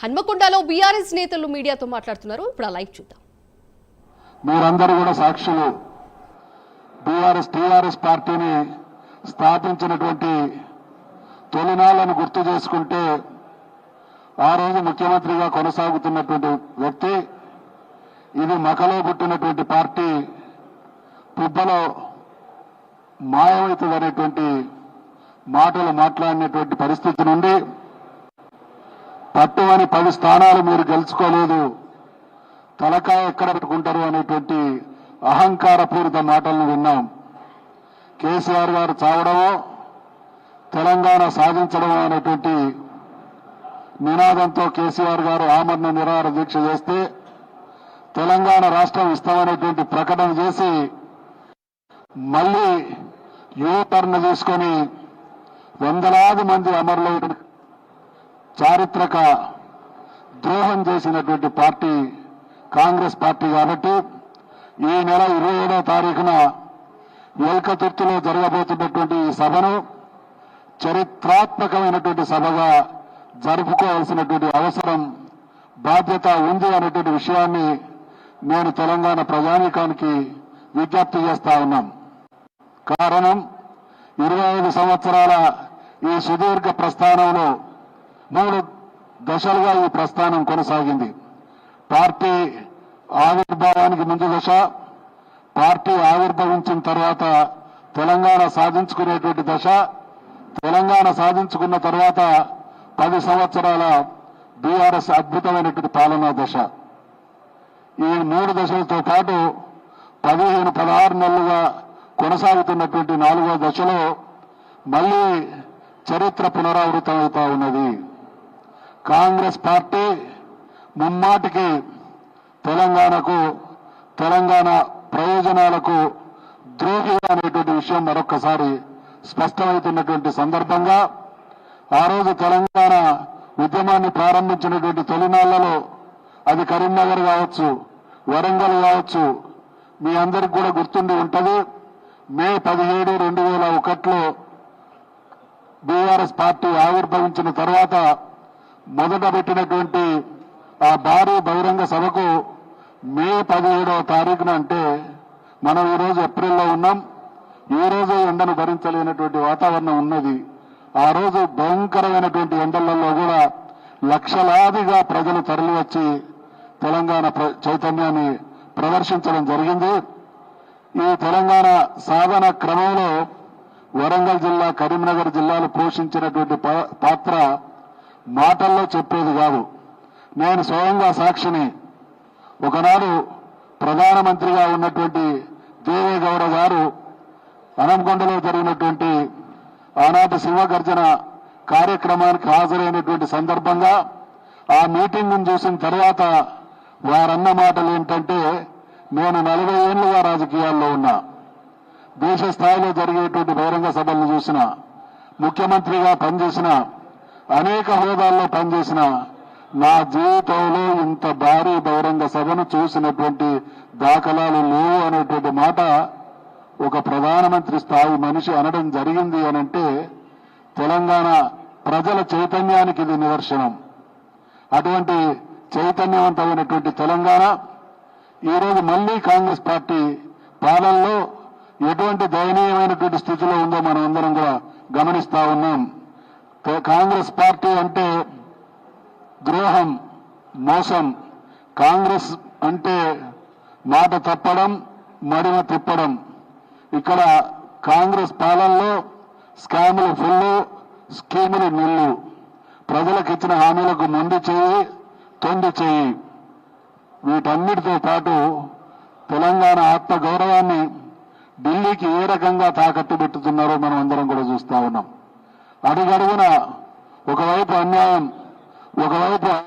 హన్మకొండలో BRS నేతలు మీడియాతో మాట్లాడుతున్నారు. ఇప్పుడు ఆ లైవ్ చూద్దాం. మీరందరూ కూడా సాక్షులు. బీఆర్ఎస్ టీఆర్ఎస్ పార్టీని స్థాపించినటువంటి తొలినాళ్ళను గుర్తు చేసుకుంటే ఆ రోజు ముఖ్యమంత్రిగా కొనసాగుతున్నటువంటి వ్యక్తి ఇది మకలో పుట్టినటువంటి పార్టీ పుబ్బలో మాయమవుతుందనేటువంటి మాటలు మాట్లాడినటువంటి పరిస్థితి నుండి పట్టుమని పది స్థానాలు మీరు గెలుచుకోలేదు. తలకాయ ఎక్కడ పెట్టుకుంటారు అనేటువంటి అహంకారపూరిత మాటలను విన్నాం. కేసీఆర్ గారు చావడమో తెలంగాణ సాధించడమో అనేటువంటి నినాదంతో కేసీఆర్ గారు ఆమరణ నిరాహార దీక్ష చేస్తే తెలంగాణ రాష్ట్రం ఇస్తామనేటువంటి ప్రకటన చేసి మళ్ళీ యూ టర్న్ తీసుకొని వందలాది మంది అమరులైన చారిత్రక ద్రోహం చేసినటువంటి పార్టీ కాంగ్రెస్ పార్టీ కాబట్టి ఈ నెల ఇరవై ఏడవ తారీఖున ఎల్కతుర్తిలో జరగబోతున్నటువంటి ఈ సభను చరిత్రాత్మకమైనటువంటి సభగా జరుపుకోవాల్సినటువంటి అవసరం బాధ్యత ఉంది అనేటువంటి విషయాన్ని నేను తెలంగాణ ప్రజానీకానికి విజ్ఞప్తి చేస్తా ఉన్నాం. కారణం ఇరవై ఐదు సంవత్సరాల ఈ సుదీర్ఘ ప్రస్థానంలో మూడు దశలుగా ఈ ప్రస్థానం కొనసాగింది. పార్టీ ఆవిర్భావానికి ముందు దశ పార్టీ ఆవిర్భవించిన తర్వాత తెలంగాణ సాధించుకునేటువంటి దశ తెలంగాణ సాధించుకున్న తర్వాత పది సంవత్సరాల బీఆర్ఎస్ అద్భుతమైనటువంటి పాలనా దశ. ఈ మూడు దశలతో పాటు పదిహేను పదహారు నెలలుగా కొనసాగుతున్నటువంటి నాలుగో దశలో మళ్ళీ చరిత్ర పునరావృతం అవుతా ఉన్నది. కాంగ్రెస్ పార్టీ ముమ్మాటికి తెలంగాణకు తెలంగాణ ప్రయోజనాలకు ద్రోహి అనేటువంటి విషయం మరొక్కసారి స్పష్టమవుతున్నటువంటి సందర్భంగా ఆ రోజు తెలంగాణ ఉద్యమాన్ని ప్రారంభించినటువంటి తొలినాళ్ళలో అది కరీంనగర్ కావచ్చు వరంగల్ కావచ్చు మీ అందరికి కూడా గుర్తుండి ఉంటది. మే పదిహేడు రెండు వేల ఒకటిలో బీఆర్ఎస్ పార్టీ ఆవిర్భవించిన తర్వాత మొదట పెట్టినటువంటి ఆ భారీ బహిరంగ సభకు మే పదిహేడవ తారీఖున అంటే మనం ఈరోజు ఏప్రిల్లో ఉన్నాం. ఈ రోజు ఎండను భరించలేనటువంటి వాతావరణం ఉన్నది. ఆ రోజు భయంకరమైనటువంటి ఎండలలో కూడా లక్షలాదిగా ప్రజలు తరలివచ్చి తెలంగాణ ప్ర- చైతన్యాన్ని ప్రదర్శించడం జరిగింది. ఈ తెలంగాణ సాధన క్రమంలో వరంగల్ జిల్లా కరీంనగర్ జిల్లాలు పోషించినటువంటి పా- పాత్ర మాటల్లో చెప్పేది కాదు. నేను స్వయంగా సాక్షిని. ఒకనాడు ప్రధానమంత్రిగా ఉన్నటువంటి దేవేగౌడ గారు అనంకొండలో జరిగినటువంటి ఆనాటి సింహగర్జన కార్యక్రమానికి హాజరైనటువంటి సందర్భంగా ఆ మీటింగ్ను చూసిన తర్వాత వారన్న మాటలు ఏంటంటే నేను నలభై ఏళ్ళుగా రాజకీయాల్లో ఉన్నా. దేశ స్థాయిలో జరిగేటువంటి బహిరంగ సభలను చూసిన ముఖ్యమంత్రిగా పనిచేసిన అనేక హోదాల్లో పనిచేసిన నా జీవితంలో ఇంత భారీ బహిరంగ సభను చూసినటువంటి దాఖలాలు లేవు అనేటువంటి మాట ఒక ప్రధానమంత్రి స్థాయి మనిషి అనడం జరిగింది అనంటే తెలంగాణ ప్రజల చైతన్యానికి ఇది నిదర్శనం. అటువంటి చైతన్యవంతమైనటువంటి తెలంగాణ ఈరోజు మళ్ళీ కాంగ్రెస్ పార్టీ పాలనలో ఎటువంటి దయనీయమైనటువంటి స్థితిలో ఉందో మనం అందరం కూడా గమనిస్తా ఉన్నాం. కాంగ్రెస్ పార్టీ అంటే ద్రోహం మోసం? కాంగ్రెస్ అంటే మాట తప్పడం మడిమ తిప్పడం. ఇక్కడ కాంగ్రెస్ పాలనలో స్కాములు ఫుల్లు స్కీములు నిల్లు. ప్రజలకు ఇచ్చిన హామీలకు మొండి చేయి తొండి చేయి. వీటన్నిటితో పాటు తెలంగాణ ఆత్మ గౌరవాన్ని ఢిల్లీకి ఏ రకంగా తాకట్టు పెట్టుతున్నారో మనం అందరం కూడా చూస్తా ఉన్నాం. అడుగడుగున ఒకవైపు అన్యాయం ఒకవైపు